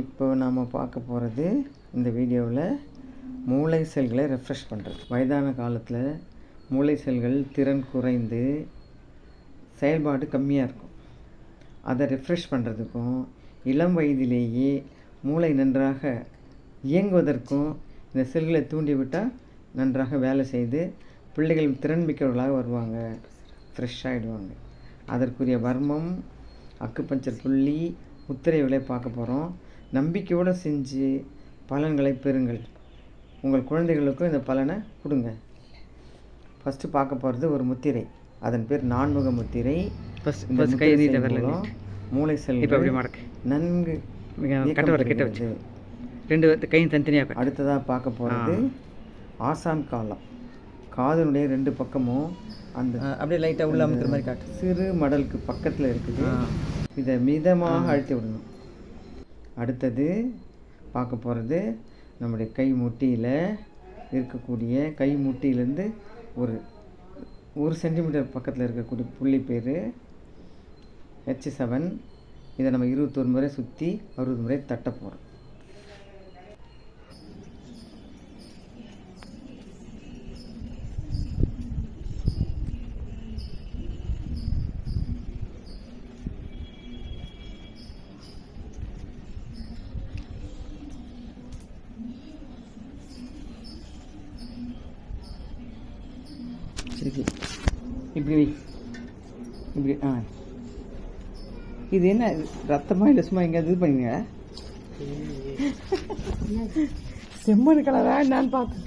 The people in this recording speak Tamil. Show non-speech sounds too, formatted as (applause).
இப்போ நாம் பார்க்க போகிறது இந்த வீடியோவில் மூளை செல்களை ரெஃப்ரெஷ் பண்ணுறது வயதான காலத்தில் மூளை செல்கள் திறன் குறைந்து செயல்பாடு கம்மியாக இருக்கும். அதை ரெஃப்ரெஷ் பண்ணுறதுக்கும் இளம் வயதிலேயே மூளை நன்றாக இயங்குவதற்கும் இந்த செல்களை தூண்டிவிட்டால் நன்றாக வேலை செய்து பிள்ளைகள் திறன் மிக்கவர்களாக வருவாங்க. ஃப்ரெஷ்ஷாகிடுவாங்க அதற்குரிய வர்மம் அக்குப்பஞ்சர் புள்ளி முத்திரைகளை பார்க்க போகிறோம் நம்பிக்கையோடு செஞ்சு பலன்களை பெறுங்கள். உங்கள் குழந்தைகளுக்கும் இந்த பலனை கொடுங்க. ஃபஸ்ட்டு பார்க்க போகிறது ஒரு முத்திரை. அதன் பேர் நான்முக முத்திரை. மூளை மடக்கு நன்கு. ரெண்டு கையும் தனித்தனியாக அடுத்ததாக பார்க்க போகிறது ஆசான் காலம். காதனுடைய ரெண்டு பக்கமும் அந்த அப்படியே லைட்டாக உள்ள அமுக்கிற மாதிரி காட்டு. சிறு மடலுக்கு பக்கத்தில் இருக்குது. இதை மிதமாக அழுத்தி விடணும். அடுத்தது பார்க்க போகிறது நம்முடைய கை முட்டியில் இருக்கக்கூடிய கை முட்டியிலேருந்து ஒரு ஒரு சென்டிமீட்டர் பக்கத்தில் இருக்கக்கூடிய புள்ளி பேர் ஹெச் செவன் இதை நம்ம இருபத்தொரு முறை சுற்றி அறுபது முறை தட்ட போகிறோம் சரி இப்படி வை. இப்படி ஆ. இது என்ன ரத்தமாக இல்லை சும்மா எங்கேயாவது இது பண்ணுங்க (laughs) செம்மண் கலரா என்னன்னு பார்த்தேன்